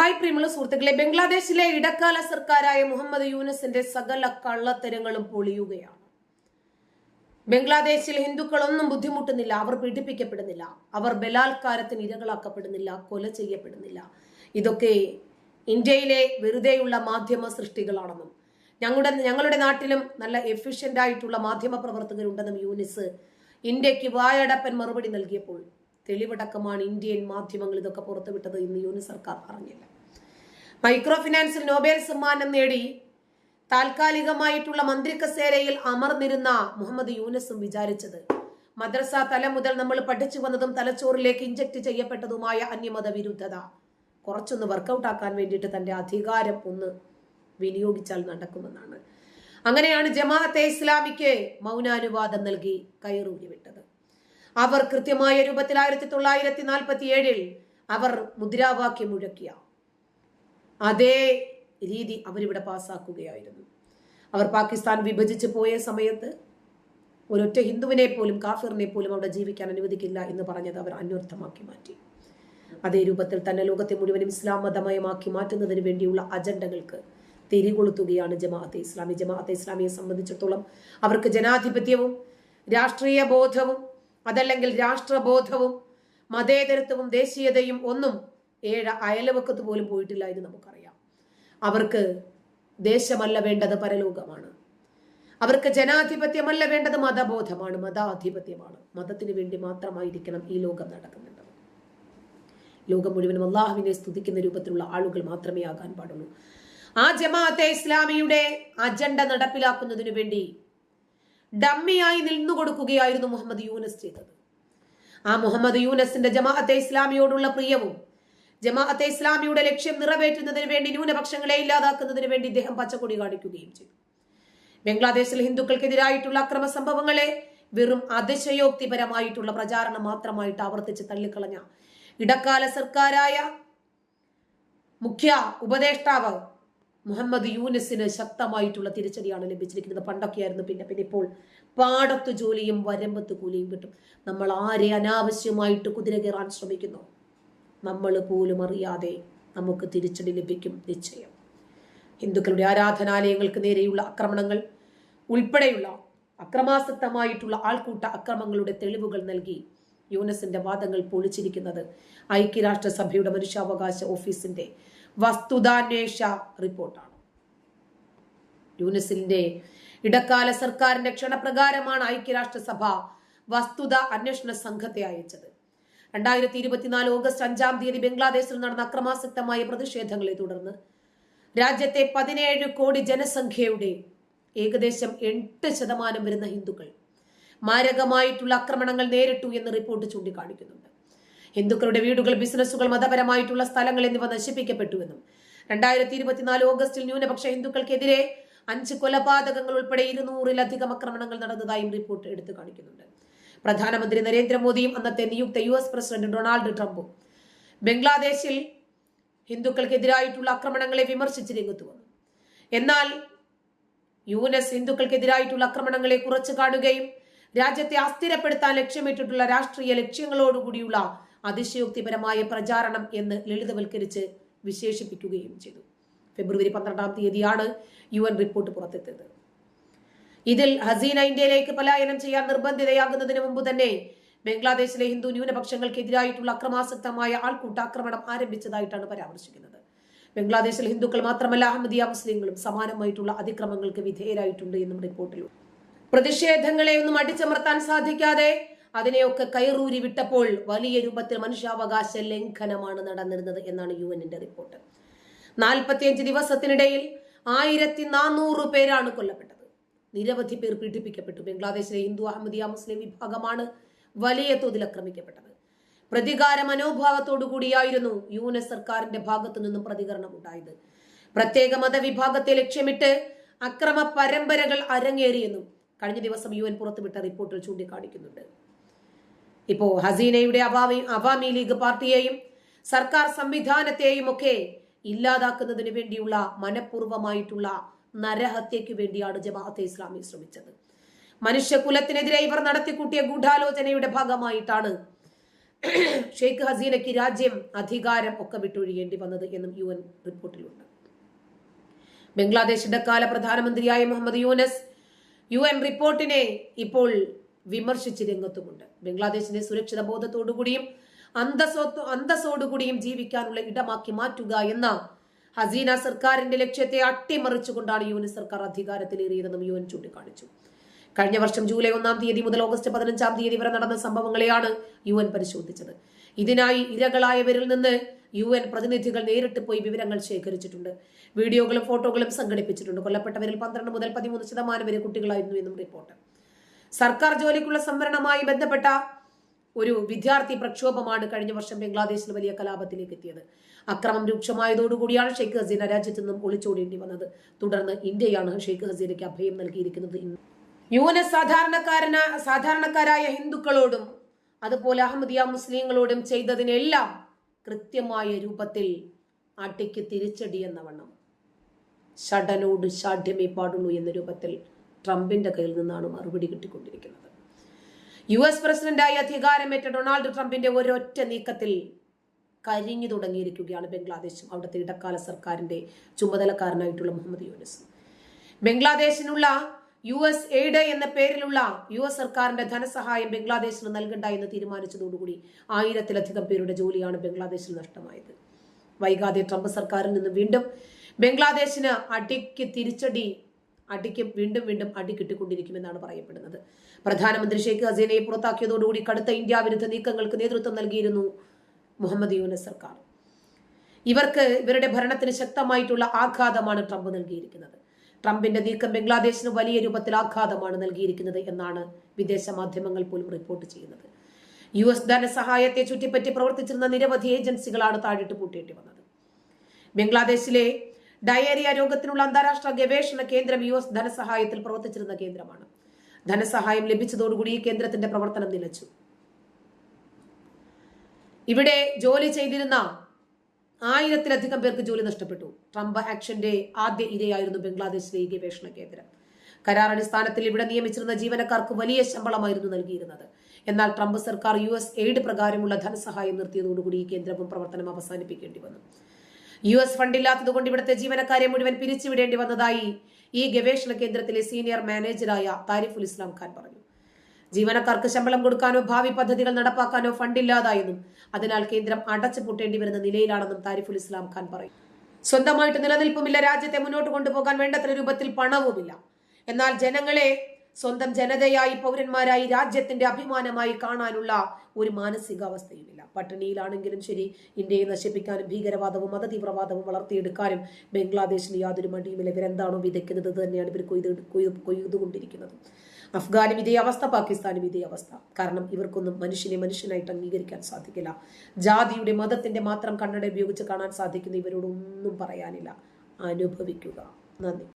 Hi പ്രിയമുള്ള സുഹൃത്തുക്കളെ ബംഗ്ലാദേശിലെ ഇടക്കാല സർക്കാരായ മുഹമ്മദ് യൂനസിന്റെ സകല കള്ളത്തരങ്ങളും പൊളിയുകയാണ്. ബംഗ്ലാദേശിൽ ഹിന്ദുക്കളൊന്നും ബുദ്ധിമുട്ടുന്നില്ല അവർ പീഡിപ്പിക്കപ്പെടുന്നില്ല അവർ ബലാത്കാരത്തിന് ഇരകളാക്കപ്പെടുന്നില്ല കൊല ചെയ്യപ്പെടുന്നില്ല. ഇതൊക്കെ ഇന്ത്യയിലെ വെറുതെയുള്ള മാധ്യമ സൃഷ്ടികളാണെന്നും ഞങ്ങളുടെ ഞങ്ങളുടെ നാട്ടിലും നല്ല എഫിഷ്യന്റ് ആയിട്ടുള്ള മാധ്യമ പ്രവർത്തകരുണ്ടെന്നും യൂനിസ് ഇന്ത്യയ്ക്ക് വായടപ്പൻ മറുപടി നൽകിയപ്പോൾ തെളിവടക്കമാണ് ഇന്ത്യൻ മാധ്യമങ്ങൾ ഇതൊക്കെ പുറത്തുവിട്ടത് ഇന്ന് യൂനിസ് സർക്കാർ അറിഞ്ഞില്ല മൈക്രോ ഫിനാൻസിൽ നോബേൽ സമ്മാനം നേടി താൽക്കാലികമായിട്ടുള്ള മന്ത്രി കസേരയിൽ അമർന്നിരുന്ന മുഹമ്മദ് യൂനസും വിചാരിച്ചത്. മദ്രസ തല മുതൽ നമ്മൾ പഠിച്ചു വന്നതും തലച്ചോറിലേക്ക് ഇഞ്ചക്ട് ചെയ്യപ്പെട്ടതുമായ അന്യമത വിരുദ്ധത കുറച്ചൊന്ന് വർക്കൗട്ട് ആക്കാൻ വേണ്ടിയിട്ട് തന്റെ അധികാരം ഒന്ന് വിനിയോഗിച്ചാൽ നടക്കുമെന്നാണ്. അങ്ങനെയാണ് ജമാഅത്തെ ഇസ്ലാമിക്ക് മൗനാനുവാദം നൽകി കയറൂരി വിട്ടത്. അവർ കൃത്യമായ രൂപത്തിൽ ആയിരത്തി തൊള്ളായിരത്തി നാൽപ്പത്തി ഏഴിൽ അവർ മുദ്രാവാക്യം മുഴക്കിയ അതേ രീതി അവരിവിടെ പാസ്സാക്കുകയായിരുന്നു അവർ പാകിസ്ഥാൻ വിഭജിച്ച് പോയ സമയത്ത് ഒരൊറ്റ ഹിന്ദുവിനെ പോലും കാഫിറിനെ പോലും അവിടെ ജീവിക്കാൻ അനുവദിക്കില്ല എന്ന് പറഞ്ഞത് അവർ അന്വർത്ഥമാക്കി മാറ്റി. അതേ രൂപത്തിൽ തന്നെ ലോകത്തെ മുഴുവനും ഇസ്ലാം മതമയമാക്കി മാറ്റുന്നതിന് വേണ്ടിയുള്ള അജണ്ടകൾക്ക് തിരികൊളുത്തുകയാണ് ജമാഅത്തെ ഇസ്ലാമി. ജമാഅത്തെ ഇസ്ലാമിയെ സംബന്ധിച്ചിടത്തോളം അവർക്ക് ജനാധിപത്യവും രാഷ്ട്രീയ ബോധവും അതല്ലെങ്കിൽ രാഷ്ട്രബോധവും മതേതരത്വവും ദേശീയതയും ഒന്നും ഏഴ് അയലവക്കത്ത് പോലും പോയിട്ടില്ല എന്ന് നമുക്കറിയാം. അവർക്ക് ദേശമല്ല വേണ്ടത് പരലോകമാണ്. അവർക്ക് ജനാധിപത്യമല്ല വേണ്ടത് മതബോധമാണ്. മതാധിപത്യമാണ്. മതത്തിന് വേണ്ടി മാത്രമായിരിക്കണം ഈ ലോകം നടക്കുന്നുണ്ട് ലോകം മുഴുവനും അള്ളാഹുവിനെ സ്തുതിക്കുന്ന രൂപത്തിലുള്ള ആളുകൾ മാത്രമേ ആകാൻ പാടുള്ളൂ. ആ ജമാഅത്തെ ഇസ്ലാമിയുടെ അജണ്ട നടപ്പിലാക്കുന്നതിനു വേണ്ടി ഡമ്മിയായി നിന്നു കൊടുക്കുകയായിരുന്നു മുഹമ്മദ് യൂനസ് ചെയ്തത്. ആ മുഹമ്മദ് യൂനസിന്റെ ജമാഅത്തെ ഇസ്ലാമിയോടുള്ള പ്രിയവും ജമാഅത്തെ ഇസ്ലാമിയുടെ ലക്ഷ്യം നിറവേറ്റുന്നതിന് വേണ്ടി ന്യൂനപക്ഷങ്ങളെ ഇല്ലാതാക്കുന്നതിന് വേണ്ടി ഇദ്ദേഹം പച്ചക്കൊടി കാണിക്കുകയും ചെയ്തു. ബംഗ്ലാദേശിൽ ഹിന്ദുക്കൾക്കെതിരായിട്ടുള്ള അക്രമ സംഭവങ്ങളെ വെറും അതിശയോക്തിപരമായിട്ടുള്ള പ്രചാരണം മാത്രമായിട്ട് ആവർത്തിച്ച് തള്ളിക്കളഞ്ഞ ഇടക്കാല സർക്കാരായ മുഖ്യ ഉപദേഷ്ടാവ് മുഹമ്മദ് യൂനിസിന് ശക്തമായിട്ടുള്ള തിരിച്ചടിയാണ് ലഭിച്ചിരിക്കുന്നത്. പണ്ടൊക്കെയായിരുന്നു പിന്നെ പിന്നെ ഇപ്പോൾ പാടത്ത് ജോലിയും വരമ്പത്ത് കൂലിയും കിട്ടും. നമ്മൾ ആരെ അനാവശ്യമായിട്ട് കുതിര കയറാൻ ശ്രമിക്കുന്നു? നമ്മൾ പോലും അറിയാതെ നമുക്ക് തിരിച്ചടി ലഭിക്കും നിശ്ചയം. ഹിന്ദുക്കളുടെ ആരാധനാലയങ്ങൾക്ക് നേരെയുള്ള ആക്രമണങ്ങൾ ഉൾപ്പെടെയുള്ള അക്രമാസക്തമായിട്ടുള്ള ആൾക്കൂട്ട അക്രമങ്ങളുടെ തെളിവുകൾ നൽകി യൂനസിന്റെ വാദങ്ങൾ പൊളിച്ചിരിക്കുന്നത് ഐക്യരാഷ്ട്രസഭയുടെ മനുഷ്യാവകാശ ഓഫീസിന്റെ വസ്തുതാന്വേഷ റിപ്പോർട്ടാണ്. യൂനിസിന്റെ ഇടക്കാല സർക്കാരിന്റെ ക്ഷണപ്രകാരമാണ് ഐക്യരാഷ്ട്രസഭ വസ്തുത അന്വേഷണ സംഘത്തെ അയച്ചത്. രണ്ടായിരത്തി ഇരുപത്തിനാല് ഓഗസ്റ്റ് അഞ്ചാം തീയതി ബംഗ്ലാദേശിൽ നടന്ന അക്രമാസക്തമായ പ്രതിഷേധങ്ങളെ തുടർന്ന് രാജ്യത്തെ പതിനേഴ് കോടി ജനസംഖ്യയുടെ ഏകദേശം എട്ട് ശതമാനം വരുന്ന ഹിന്ദുക്കൾ മാരകമായിട്ടുള്ള ആക്രമണങ്ങൾ നേരിട്ടു എന്ന് റിപ്പോർട്ട് ചൂണ്ടിക്കാണിക്കുന്നുണ്ട്. ഹിന്ദുക്കളുടെ വീടുകൾ ബിസിനസ്സുകൾ മതപരമായിട്ടുള്ള സ്ഥലങ്ങൾ എന്നിവ നശിപ്പിക്കപ്പെട്ടുവെന്നും രണ്ടായിരത്തി ഇരുപത്തിനാല് ഓഗസ്റ്റിൽ ന്യൂനപക്ഷ ഹിന്ദുക്കൾക്കെതിരെ അഞ്ച് കൊലപാതകങ്ങൾ ഉൾപ്പെടെ ഇരുന്നൂറിലധികം ആക്രമണങ്ങൾ നടന്നതായും റിപ്പോർട്ട് എടുത്തു കാണിക്കുന്നുണ്ട് പ്രധാനമന്ത്രി നരേന്ദ്രമോദിയും അന്നത്തെ നിയുക്ത യു എസ് പ്രസിഡന്റ് ഡൊണാൾഡ് ട്രംപും. ബംഗ്ലാദേശിൽ ഹിന്ദുക്കൾക്കെതിരായിട്ടുള്ള ആക്രമണങ്ങളെ വിമർശിച്ച് രംഗത്ത് വന്നു. എന്നാൽ യുനെസ് ഹിന്ദുക്കൾക്കെതിരായിട്ടുള്ള ആക്രമണങ്ങളെ കുറച്ചു കാണുകയും രാജ്യത്തെ അസ്ഥിരപ്പെടുത്താൻ ലക്ഷ്യമിട്ടിട്ടുള്ള രാഷ്ട്രീയ ലക്ഷ്യങ്ങളോടുകൂടിയുള്ള അതിശയോക്തിപരമായ പ്രചാരണം എന്ന് ലളിതവൽക്കരിച്ച് വിശേഷിപ്പിക്കുകയും ചെയ്തു. ഫെബ്രുവരി പന്ത്രണ്ടാം തീയതിയാണ് യു റിപ്പോർട്ട് പുറത്തെത്തിയത്. ഇതിൽ ഹസീന ഇന്ത്യയിലേക്ക് പലായനം ചെയ്യാൻ നിർബന്ധിതയാകുന്നതിന് മുമ്പ് തന്നെ ബംഗ്ലാദേശിലെ ഹിന്ദു ന്യൂനപക്ഷങ്ങൾക്കെതിരായിട്ടുള്ള അക്രമാസക്തമായ ആൾക്കൂട്ടാക്രമണം ആരംഭിച്ചതായിട്ടാണ് പരാമർശിക്കുന്നത്. ബംഗ്ലാദേശിൽ ഹിന്ദുക്കൾ മാത്രമല്ല അഹമ്മദിയ മുസ്ലിങ്ങളും സമാനമായിട്ടുള്ള അതിക്രമങ്ങൾക്ക് വിധേയരായിട്ടുണ്ട് എന്നും റിപ്പോർട്ടിലുണ്ട്. പ്രതിഷേധങ്ങളെ ഒന്നും അടിച്ചമർത്താൻ സാധിക്കാതെ അതിനെയൊക്കെ കയറൂരി വിട്ടപ്പോൾ വലിയ രൂപത്തിൽ മനുഷ്യാവകാശ ലംഘനമാണ് നടന്നിരുന്നത് എന്നാണ് യു എന്നിന്റെ റിപ്പോർട്ട്. നാൽപ്പത്തിയഞ്ച് ദിവസത്തിനിടയിൽ ആയിരത്തി നാനൂറ് പേരാണ് കൊല്ലപ്പെട്ടത്. നിരവധി പേർ പീഡിപ്പിക്കപ്പെട്ടു. ബംഗ്ലാദേശിലെ ഹിന്ദു അഹമ്മദിയ മുസ്ലിം വിഭാഗമാണ് വലിയ തോതിൽ ആക്രമിക്കപ്പെട്ടത് പ്രതികാര മനോഭാവത്തോടു കൂടിയായിരുന്നു യു എൻ എസ് സർക്കാരിന്റെ ഭാഗത്തു നിന്നും പ്രതികരണം ഉണ്ടായത്. പ്രത്യേക മതവിഭാഗത്തെ ലക്ഷ്യമിട്ട് അക്രമ പരമ്പരകൾ അരങ്ങേറിയെന്നും കഴിഞ്ഞ ദിവസം യു എൻ പുറത്തുവിട്ട റിപ്പോർട്ടിൽ ചൂണ്ടിക്കാണിക്കുന്നുണ്ട്. ഇപ്പോ ഹസീനയുടെ അവാമി അവാമി ലീഗ് പാർട്ടിയെയും സർക്കാർ സംവിധാനത്തെയും ഒക്കെ ഇല്ലാതാക്കുന്നതിന് വേണ്ടിയുള്ള മനഃപൂർവമായിട്ടുള്ള നരഹത്യയ്ക്ക് വേണ്ടിയാണ് ജമാഅത്തെ ഇസ്ലാമി ശ്രമിച്ചത്. മനുഷ്യകുലത്തിനെതിരെ ഇവർ നടത്തിക്കൂട്ടിയ ഗൂഢാലോചനയുടെ ഭാഗമായിട്ടാണ് ഷെയ്ഖ് ഹസീനയ്ക്ക് രാജ്യം അധികാരം ഒക്കെ വിട്ടൊഴിയേണ്ടി വന്നത് എന്നും യു എൻ റിപ്പോർട്ടിലുണ്ട്. ബംഗ്ലാദേശിന്റെ കാല പ്രധാനമന്ത്രിയായ മുഹമ്മദ് യൂനസ് യു എൻ റിപ്പോർട്ടിനെ ഇപ്പോൾ വിമർശിച്ച് രംഗത്തുമുണ്ട്. ബംഗ്ലാദേശിനെ സുരക്ഷിത ബോധത്തോടുകൂടിയും അന്തസ്സോ അന്തസ്സോടുകൂടിയും ജീവിക്കാനുള്ള ഇടമാക്കി മാറ്റുക എന്ന ഹസീന സർക്കാരിന്റെ ലക്ഷ്യത്തെ അട്ടിമറിച്ചുകൊണ്ടാണ് യു എൻ സർക്കാർ അധികാരത്തിലേറിയതെന്നും യു എൻ ചൂണ്ടിക്കാണിച്ചു. കഴിഞ്ഞ വർഷം ജൂലൈ ഒന്നാം തീയതി മുതൽ ഓഗസ്റ്റ് പതിനഞ്ചാം തീയതി വരെ നടന്ന സംഭവങ്ങളെയാണ് യു എൻ പരിശോധിച്ചത്. ഇതിനായി ഇരകളായവരിൽ നിന്ന് യു എൻ പ്രതിനിധികൾ നേരിട്ട് പോയി വിവരങ്ങൾ ശേഖരിച്ചിട്ടുണ്ട്. വീഡിയോകളും ഫോട്ടോകളും സംഘടിപ്പിച്ചിട്ടുണ്ട്. കൊല്ലപ്പെട്ടവരിൽ പന്ത്രണ്ട് മുതൽ പതിമൂന്ന് ശതമാനം വരെ കുട്ടികളായിരുന്നു എന്നും റിപ്പോർട്ട്. സർക്കാർ ജോലിക്കുള്ള സംവരണവുമായി ബന്ധപ്പെട്ട ഒരു വിദ്യാർത്ഥി പ്രക്ഷോഭമാണ് കഴിഞ്ഞ വർഷം ബംഗ്ലാദേശിൽ വലിയ കലാപത്തിലേക്ക് എത്തിയത്. അക്രമം രൂക്ഷമായതോടുകൂടിയാണ് ഷെയ്ഖ് ഹസീന രാജ്യത്ത് നിന്നും ഒളിച്ചോടേണ്ടി വന്നത്. തുടർന്ന് ഇന്ത്യയാണ് ഷെയ്ഖ് ഹസീനയ്ക്ക് അഭയം നൽകിയിരിക്കുന്നത് യു എൻ എസ് സാധാരണക്കാരന സാധാരണക്കാരായ ഹിന്ദുക്കളോടും അതുപോലെ അഹമ്മദിയ മുസ്ലിങ്ങളോടും ചെയ്തതിനെല്ലാം കൃത്യമായ രൂപത്തിൽ അട്ടിക്ക് തിരിച്ചടി എന്ന വണ്ണം. ഷടനോട് ഷാഠ്യമേ പാടുള്ളൂ എന്ന രൂപത്തിൽ ട്രംപിന്റെ കയ്യിൽ നിന്നാണ് മറുപടി കിട്ടിക്കൊണ്ടിരിക്കുന്നത്. യു എസ് പ്രസിഡന്റായി അധികാരമേറ്റ ഡൊണാൾഡ് ട്രംപിന്റെ ഒരൊറ്റ നീക്കത്തിൽ കരിഞ്ഞു തുടങ്ങിയിരിക്കുകയാണ് ബംഗ്ലാദേശും. അവിടുത്തെ ഇടക്കാല സർക്കാരിന്റെ ചുമതലക്കാരനായിട്ടുള്ള മുഹമ്മദ് യൂനിസ്. ബംഗ്ലാദേശിനുള്ള യു എസ് എയ്ഡ് എന്ന പേരിലുള്ള യു എസ് സർക്കാരിന്റെ ധനസഹായം ബംഗ്ലാദേശിന് നൽകണ്ട എന്ന് തീരുമാനിച്ചതോടുകൂടി ആയിരത്തിലധികം പേരുടെ ജോലിയാണ് ബംഗ്ലാദേശിൽ നഷ്ടമായത്. വൈകാതെ ട്രംപ് സർക്കാരിൽ നിന്ന് വീണ്ടും ബംഗ്ലാദേശിന് അടിക്ക് തിരിച്ചടി അടിക്ക് വീണ്ടും വീണ്ടും അടി കിട്ടിക്കൊണ്ടിരിക്കുമെന്നാണ് പറയപ്പെടുന്നത്. പ്രധാനമന്ത്രി ഷെയ്ഖ് ഹസീനയെ പുറത്താക്കിയതോടുകൂടി കടുത്ത ഇന്ത്യ വിരുദ്ധ നീക്കങ്ങൾക്ക് നേതൃത്വം നൽകിയിരുന്നു മുഹമ്മദ് യൂനസ് സർക്കാർ. ഇവർക്ക് ഇവരുടെ ഭരണത്തിന് ശക്തമായിട്ടുള്ള ആഘാതമാണ് ട്രംപ് നൽകിയിരിക്കുന്നത്. ട്രംപിന്റെ നീക്കം ബംഗ്ലാദേശിന് വലിയ രൂപത്തിൽ ആഘാതമാണ് നൽകിയിരിക്കുന്നത് എന്നാണ് വിദേശ മാധ്യമങ്ങൾ പോലും റിപ്പോർട്ട് ചെയ്യുന്നത്. യു എസ് ധനസഹായത്തെ ചുറ്റിപ്പറ്റി പ്രവർത്തിച്ചിരുന്ന നിരവധി ഏജൻസികളാണ് താഴിട്ട് പൂട്ടിയിട്ട് വന്നത്. ബംഗ്ലാദേശിലെ ഡയേറിയ രോഗത്തിനുള്ള അന്താരാഷ്ട്ര ഗവേഷണ കേന്ദ്രം യു എസ് ധനസഹായത്തിൽ പ്രവർത്തിച്ചിരുന്ന കേന്ദ്രമാണ്. ധനസഹായം ലഭിച്ചതോടുകൂടി ഈ കേന്ദ്രത്തിന്റെ പ്രവർത്തനം നിലച്ചു. ഇവിടെ ജോലി ചെയ്തിരുന്ന ആയിരത്തിലധികം പേർക്ക് ജോലി നഷ്ടപ്പെട്ടു. ട്രംപ് ആക്ഷന്റെ ആദ്യ ഇരയായിരുന്നു ബംഗ്ലാദേശിലെ ഈ ഗവേഷണ കേന്ദ്രം. കരാർ അടിസ്ഥാനത്തിൽ ഇവിടെ നിയമിച്ചിരുന്ന ജീവനക്കാർക്ക് വലിയ ശമ്പളമായിരുന്നു നൽകിയിരുന്നത്. എന്നാൽ ട്രംപ് സർക്കാർ യു എസ് എയ്ഡ് പ്രകാരമുള്ള ധനസഹായം നിർത്തിയതോടുകൂടി ഈ കേന്ദ്രവും പ്രവർത്തനം അവസാനിപ്പിക്കേണ്ടി വന്നു. യു എസ് ഫണ്ടില്ലാത്തതുകൊണ്ട് ഇവിടുത്തെ ജീവനക്കാരെ മുഴുവൻ പിരിച്ചുവിടേണ്ടി വന്നതായി ഈ ഗവേഷണ കേന്ദ്രത്തിലെ സീനിയർ മാനേജറായ താരിഫുൽ ഇസ്ലാം ഖാൻ പറഞ്ഞു. ജീവനക്കാർക്ക് ശമ്പളം കൊടുക്കാനോ ഭാവി പദ്ധതികൾ നടപ്പാക്കാനോ ഫണ്ടില്ലാതായെന്നും അതിനാൽ കേന്ദ്രം അടച്ചു പൂട്ടേണ്ടി വരുന്ന നിലയിലാണെന്നും താരിഫുൽ ഇസ്ലാം ഖാൻ പറയും. സ്വന്തമായിട്ട് നിലനിൽപ്പുമില്ല രാജ്യത്തെ മുന്നോട്ട് കൊണ്ടുപോകാൻ വേണ്ടത്ര രൂപത്തിൽ പണവുമില്ല. എന്നാൽ ജനങ്ങളെ സ്വന്തം ജനതയായി പൗരന്മാരായി രാജ്യത്തിന്റെ അഭിമാനമായി കാണാനുള്ള ഒരു മാനസികാവസ്ഥയുമില്ല. പട്ടിണിയിലാണെങ്കിലും ശരി ഇന്ത്യയെ നശിപ്പിക്കാനും ഭീകരവാദവും മതതീവ്രവാദവും വളർത്തിയെടുക്കാനും ബംഗ്ലാദേശിന് യാതൊരു മടിയുമില്ല. ഇവരെന്താണോ വിതയ്ക്കുന്നത്? തന്നെയാണ് ഇവർ കൊയ്ത് കൊയ്തുകൊണ്ടിരിക്കുന്നത്. അഫ്ഗാനും ഇതേ അവസ്ഥ പാകിസ്ഥാനും ഇതേ അവസ്ഥ. കാരണം ഇവർക്കൊന്നും മനുഷ്യനെ മനുഷ്യനായിട്ട് അംഗീകരിക്കാൻ സാധിക്കില്ല. ജാതിയുടെ മതത്തിന്റെ മാത്രം കണ്ണട ഉപയോഗിച്ച് കാണാൻ സാധിക്കുന്ന ഇവരോടൊന്നും പറയാനില്ല. അനുഭവിക്കുക. നന്ദി.